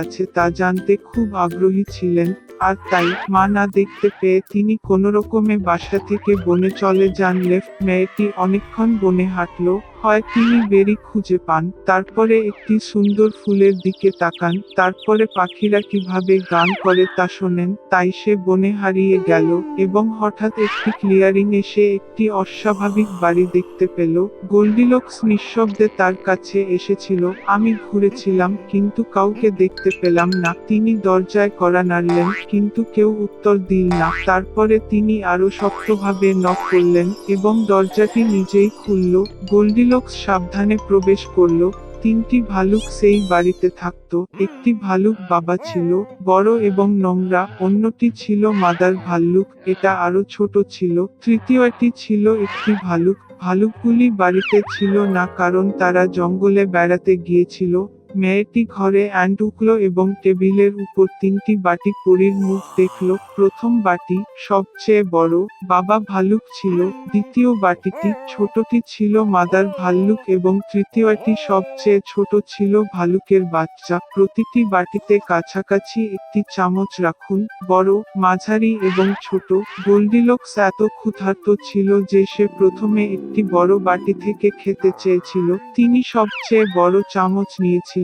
আছে তা জানতে খুব আগ্রহী ছিলেন, আর তাই মা না দেখতে পেয়ে তিনি কোনো রকমে বাসা থেকে বনে চলে যান। লেফট মেয়েটি অনেকক্ষণ বনে হাঁটলো হয় তিনি বেরি খুঁজে পান, তারপরে একটি সুন্দর ফুলের দিকে তাকান, তারপরে পাখিরা কীভাবে গান করে তা শোনেন, তাই সে বনে হারিয়ে গেল, এবং হঠাৎ একটি ক্লিয়ারিং এসে একটি অস্বাভাবিক বাড়ি দেখতে পেল, গোল্ডিলক্স নিঃশব্দে তার কাছে এসেছিল, আমি ঘুরেছিলাম, কিন্তু কাউকে দেখতে পেলাম না। তিনি দরজায় করা নাড়লেন, কিন্তু কেউ উত্তর দিল না, তারপরে তিনি আরও শক্তভাবে নক করলেন, এবং দরজাটি নিজেই খুলল গোল্ডিলক্স সাবধানে প্রবেশ করল। তিনটি ভালুক সেই বাড়িতে থাকত। একটি ভালুক বাবা ছিল, বড় এবং নোংরা, অন্যটি ছিল মাদার ভাল্লুক, এটা আরও ছোট ছিল। তৃতীয়টি ছিল একটি ভালুক। ভালুকগুলি বাড়িতে ছিল না, কারণ তারা জঙ্গলে বেড়াতে গিয়েছিল। মেয়েটি ঘরে অ্যান্ড উঠল এবং টেবিলের উপর তিনটি বাটি পরীর মুখ দেখল। প্রথম বাটি সবচেয়ে বড়, বাবা ভালুক ছিল। দ্বিতীয় বাটিটি ছোটটি ছিল মাদার ভাল্লুক এবং তৃতীয়টি সবচেয়ে ছোট ছিল ভালুকের বাচ্চা। প্রতিটি বাটিতে কাছাকাছি একটি চামচ রাখুন। বড়, মাঝারি এবং ছোট। গোল্ডিলক্স এত ক্ষুধার্ত ছিল যে সে প্রথমে একটি বড় বাটি থেকে খেতে চেয়েছিল। তিনি সবচেয়ে বড় চামচ নিয়েছিলেন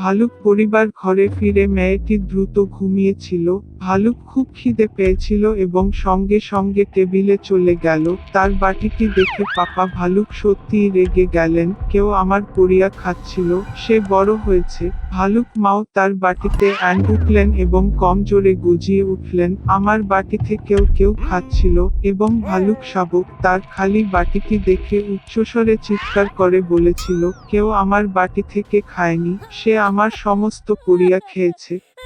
ভালুক পরিবার ঘরে ফিরে মেয়েটি দ্রুত ঘুমিয়েছিল, ভালুক খুব খিদে পেয়েছিল এবং সঙ্গে সঙ্গে টেবিলে চলে গেল, তার বাটিটি দেখে পাপা ভালুক সত্যিই রেগে গেলেন, কেউ আমার পরিয়া খাচ্ছিল, সে বড় হয়েছে, ভালুক মাও তার বাটিতে অ্যান্ড উঠলেন এবং কম জোরে গুজিয়ে উঠলেন, আমার বাটি থেকেও কেউ খাচ্ছিল এবং ভালুক শাবক তার খালি বাটিটি দেখে উচ্চস্বরে চিৎকার করে বলেছিল, কেউ আমার বাটি থেকে খায়নি, সে আমার সমস্ত পুড়িয়া খেয়েছে।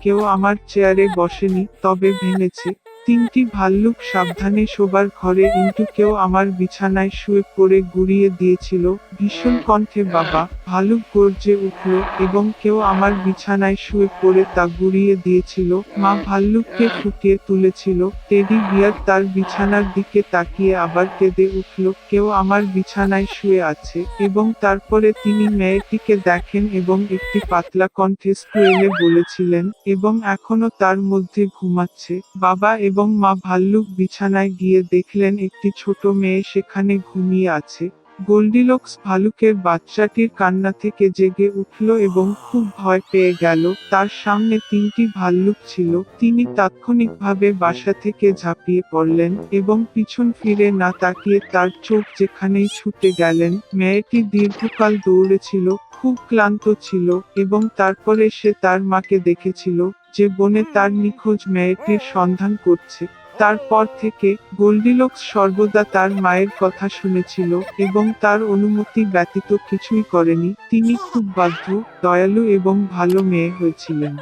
কেউ আমার চেয়ারে বসেনি, তবে ভেঙেছে। তিনটি ভাল্লুক সাবধানে শোবার ঘরে কিন্তু কেউ আমার বিছানায় শুয়ে পড়ে গুড়িয়ে দিয়েছিল ভীষণ কণ্ঠে, বাবা ভালুক গর্জে উঠল এবং কেউ আমার বিছানায় শুয়ে পড়ে তা গুড়িয়ে দিয়েছিল, মা ভাল্লুককে ফুটিয়ে তুলেছিল, টেডি বিয়ার তার বিছানার দিকে তাকিয়ে আবার কেঁদে উঠল, কেউ আমার বিছানায় শুয়ে আছে এবং তারপরে তিনি মেয়েটিকে দেখেন এবং একটি পাতলা কণ্ঠে স্কুয়েলে বলেছিলেন, এবং এখনও তার মধ্যে ঘুমাচ্ছে। বাবা এবং মা ভাল্লুক বিছানায় গিয়ে দেখলেন একটি ছোট মেয়ে সেখানে ঘুমিয়ে আছে গোল্ডিলক্স ভালুকের বাচ্চাটির কান্না থেকে জেগে উঠল এবং খুব ভয় পেয়ে গেল। তার সামনে তিনটি ভাল্লুক ছিল। তিনি তাৎক্ষণিকভাবে বাসা থেকে ঝাঁপিয়ে পড়লেন এবং পিছন ফিরে না তাকিয়ে তার চোখ যেখানেই ছুটে গেলেন, মেয়েটি দীর্ঘকাল দৌড়েছিল, খুব ক্লান্ত ছিল এবং তারপরে সে তার মাকে দেখেছিল যে বনে তার নিখোঁজ মেয়েটির সন্ধান করছে। তারপর থেকে গোল্ডিলক্স সর্বদা তার মায়ের কথা শুনেছিল এবং তার অনুমতি ব্যতীত কিছুই করেনি। তিনি খুব বাধ্য, দয়ালু এবং ভালো মেয়ে হয়েছিলেন।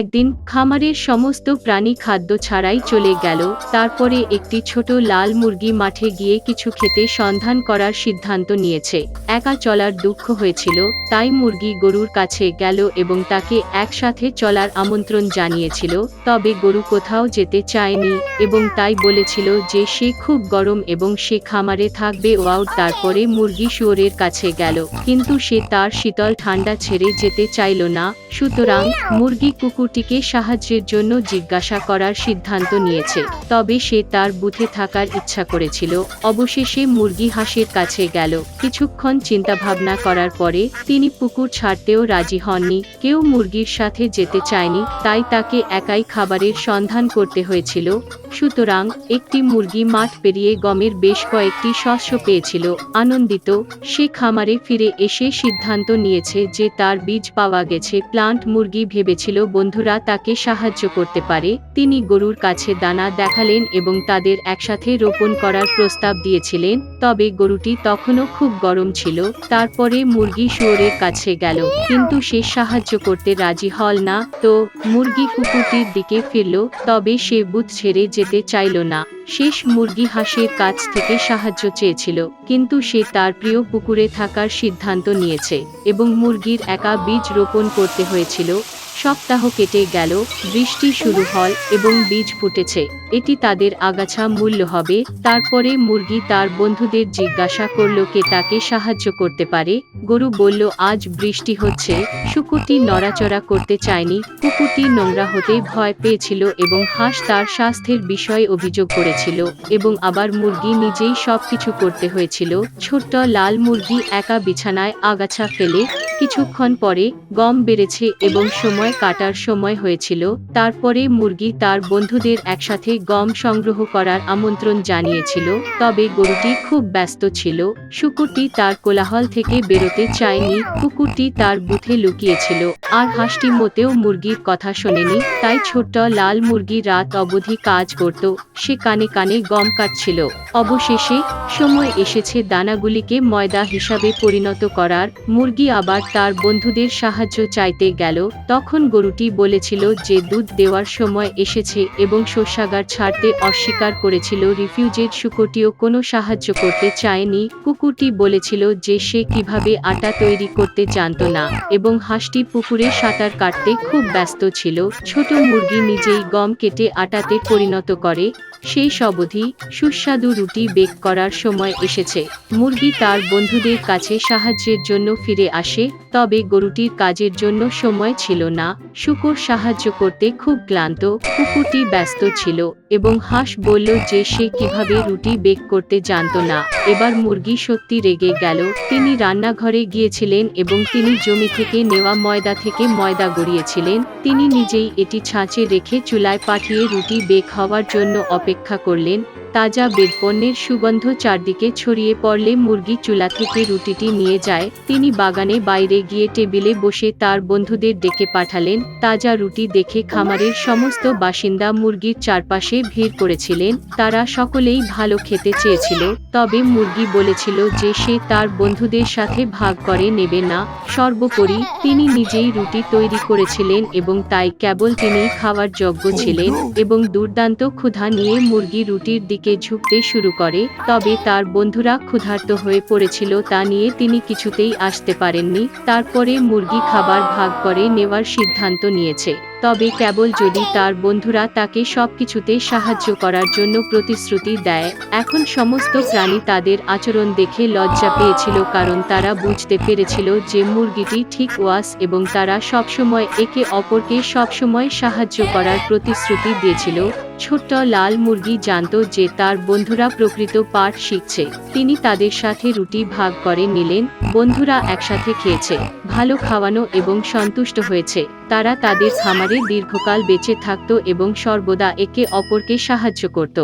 একদিন খামারের সমস্ত প্রাণী খাদ্য ছাড়াই চলে গেল, তারপরে একটি ছোট লাল মুরগি মাঠে গিয়ে কিছু খেতে সন্ধান করার সিদ্ধান্ত নিয়েছে। একা চলার দুঃখ হয়েছিল, তাই মুরগি গরুর কাছে গেল এবং তাকে একসাথে চলার আমন্ত্রণ জানিয়েছিল, তবে গরু কোথাও যেতে চায়নি এবং তাই বলেছিল যে সে খুব গরম এবং সে খামারে থাকবে, ওয়াও, তারপরে মুরগি শুয়োরের কাছে গেল। কিন্তু সে তার শীতল ঠান্ডা ছেড়ে যেতে চাইল না, সুতরাং মুরগি কুকুরটিকে সাহায্যের জন্য জিজ্ঞাসা করার সিদ্ধান্ত নিয়েছে। তবে সে তার বুথে থাকার ইচ্ছা করেছিল। অবশেষে মুরগি হাঁসের কাছে গেল। কিছুক্ষণ চিন্তাভাবনা করার পরে তিনি পুকুর ছাড়তেও রাজি হননি। কেউ মুরগির সাথে যেতে চায়নি, তাই তাকে একাই খাবারের সন্ধান করতে হয়েছিল। সুতরাং একটি মুরগি মাঠ পেরিয়ে গমের বেশ কয়েকটি শস্য পেয়েছিল। আনন্দিত, সে খামারে ফিরে এসে সিদ্ধান্ত নিয়েছে যে তার বীজ পাওয়া গেছে। প্লান্ট মুরগি ভেবেছিল বন্ধুরা তাকে সাহায্য করতে পারে। তিনি গরুর কাছে দানা দেখালেন এবং তাদের একসাথে রোপণ করার প্রস্তাব দিয়েছিলেন। তবে গরুটি তখনও খুব গরম ছিল। তারপরে মুরগি শুয়োরের কাছে গেল। কিন্তু সে সাহায্য করতে রাজি হল না। তো, মুরগি কুকুরটির দিকে ফিরল। তবে সে বুথ ছেড়ে যেতে চাইল না। শেষ মুরগি হাঁসের কাছ থেকে সাহায্য চেয়েছিল। কিন্তু সে তার প্রিয় পুকুরে থাকার সিদ্ধান্ত নিয়েছে এবং মুরগির একা বীজ রোপণ করতে হয়েছিল। সপ্তাহ কেটে গেল, বৃষ্টি শুরু হল এবং বীজ ফুটেছে। এটি তাদের আগাছা মূল্য হবে, তারপরে মুরগি তার বন্ধুদের জিজ্ঞাসা করল কে তাকে সাহায্য করতে পারে। গরু বলল, আজ বৃষ্টি হচ্ছে, শুকুরটি নড়াচড়া করতে চায়নি, কুকুরটি নোংরা হতে ভয় পেয়েছিল এবং হাঁস তার স্বাস্থ্যের বিষয়ে অভিযোগ করেছিল এবং আবার মুরগি নিজেই সবকিছু করতে হয়েছিল। ছোট্ট লাল মুরগি একা বিছানায় আগাছা ফেলে, কিছুক্ষণ পরে গম বেড়েছে এবং সময় কাটার সময় হয়েছিল, তারপরে মুরগি তার বন্ধুদের একসাথে গম সংগ্রহ করার আমন্ত্রণ জানিয়েছিল, তবে গরুটি খুব ব্যস্ত ছিল, শুকুরটি তার কোলাহল থেকে বেরোতে চায়নি, কুকুরটি তার বুথে লুকিয়েছিল, আর হাঁসটি মোতেও মুরগির কথা শোনেনি, তাই ছোট্ট লাল মুরগি রাত অবধি কাজ করত, সে কানে কানে গম কাটছিল, অবশেষে সময় এসেছে দানাগুলিকে ময়দা হিসাবে পরিণত করার, মুরগি আবার তার বন্ধুদের সাহায্য চাইতে গেল, তখন গরুটি বলেছিল যে দুধ দেওয়ার সময় এসেছে এবং শস্যাগার ছাড়তে অস্বীকার করেছিল। রিফিউজের শুকরটিও কোনো সাহায্য করতে চায়নি। কুকুরটি বলেছিল যে সে কীভাবে আটা তৈরি করতে জানত না এবং হাঁসটি পুকুরে সাঁতার কাটতে খুব ব্যস্ত ছিল। ছোট মুরগি নিজেই গম কেটে আটাতে পরিণত করে। সেই অবধি সুস্বাদু রুটি বেক করার সময় এসেছে। মুরগি তার বন্ধুদের কাছে সাহায্যের জন্য ফিরে আসে, তবে গরুটির কাজের জন্য সময় ছিল না। শুকর সাহায্য করতে খুব ক্লান্ত, কুকুরটি ব্যস্ত ছিল এবং হাঁস বলল যে সে কীভাবে রুটি বেক করতে জানত না। এবার মুরগি সত্যি রেগে গেল। তিনি রান্নাঘরে গিয়েছিলেন এবং তিনি জমি থেকে নেওয়া ময়দা থেকে ময়দা গড়িয়েছিলেন। তিনি নিজেই এটি ছাঁচে রেখে চুলায় পাঠিয়ে রুটি বেক হওয়ার জন্য অপেক্ষা করলেন। তাজা বেদপণ্যের সুগন্ধ চারদিকে ছড়িয়ে পড়লে মুরগি চুলা থেকে রুটিটি নিয়ে যায়। তিনি বাগানে বাইরে গিয়ে টেবিলে বসে তার বন্ধুদের ডেকে পাঠালেন। তাজা রুটি দেখে খামারের সমস্ত বাসিন্দা মুরগির চারপাশে ভিড় করেছিলেন। তারা সকলেই ভালো খেতে চেয়েছিল, তবে মুরগি বলেছিল যে সে তার বন্ধুদের সাথে ভাগ করে নেবে না। সর্বোপরি তিনি নিজেই রুটি তৈরি করেছিলেন এবং তাই কেবল তিনি খাওয়ার যোগ্য ছিলেন এবং দুর্দান্ত ক্ষুধা নিয়ে মুরগি রুটির দিকে ঝুঁকতে শুরু করে। তবে তার বন্ধুরা ক্ষুধার্ত হয়ে পড়েছিল তা নিয়ে তিনি কিছুতেই আসতে পারেননি। তারপরে মুরগি খাবার ভাগ করে নেওয়ার সিদ্ধান্ত নিয়েছে। তবে কেবল যদি তার বন্ধুরা তাকে সবকিছুতে সাহায্য করার জন্য প্রতিশ্রুতি দেয়, এখন সমস্ত প্রাণী তাদের আচরণ দেখে লজ্জা পেয়েছিল কারণ তারা বুঝতে পেরেছিল যে মুরগিটি ঠিক ওয়াস এবং তারা সবসময় একে অপরকে সবসময় সাহায্য করার প্রতিশ্রুতি দিয়েছিল। ছোট্ট লাল মুরগি জানত যে তার বন্ধুরা প্রকৃত পাঠ শিখছে। তিনি তাদের সাথে রুটি ভাগ করে নিলেন, বন্ধুরা একসাথে খেয়েছে, ভালো খাওয়ানো এবং সন্তুষ্ট হয়েছে। তারা তাদের খামারে দীর্ঘকাল বেঁচে থাকত এবং সর্বদা একে অপরকে সাহায্য করত।